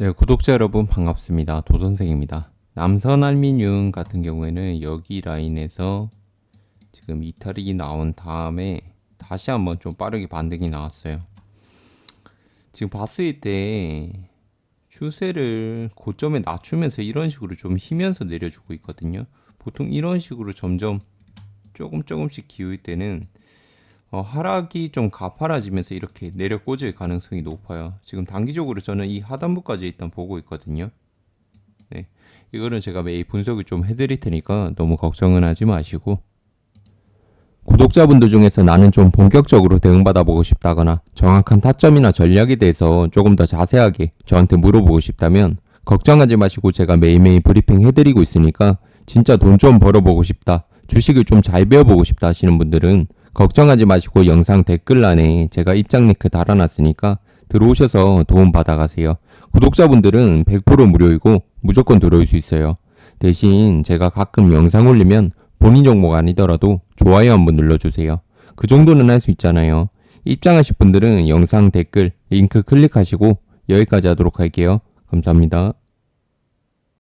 네, 구독자 여러분 반갑습니다. 도선생입니다. 남선 알미늄 같은 경우에는 여기 라인에서 지금 이탈이 나온 다음에 다시 한번 좀 빠르게 반등이 나왔어요. 지금 봤을 때 추세를 고점에 낮추면서 이런 식으로 좀 휘면서 내려주고 있거든요. 보통 이런 식으로 점점 조금 조금씩 기울 때는 어, 하락이 좀 가파라지면서 이렇게 내려 꽂을 가능성이 높아요. 지금 단기적으로 저는 이 하단부까지 일단 보고 있거든요. 네. 이거는 제가 매일 분석을 좀 해드릴 테니까 너무 걱정은 하지 마시고. 구독자분들 중에서 나는 좀 본격적으로 대응받아보고 싶다거나 정확한 타점이나 전략에 대해서 조금 더 자세하게 저한테 물어보고 싶다면 걱정하지 마시고 제가 매일매일 브리핑 해드리고 있으니까 진짜 돈 좀 벌어보고 싶다. 주식을 좀 잘 배워보고 싶다 하시는 분들은 걱정하지 마시고 영상 댓글란에 제가 입장 링크 달아놨으니까 들어오셔서 도움 받아가세요. 구독자분들은 100% 무료이고 무조건 들어올 수 있어요. 대신 제가 가끔 영상 올리면 본인 정보가 아니더라도 좋아요 한번 눌러주세요. 그 정도는 할 수 있잖아요. 입장하실 분들은 영상 댓글 링크 클릭하시고 여기까지 하도록 할게요. 감사합니다.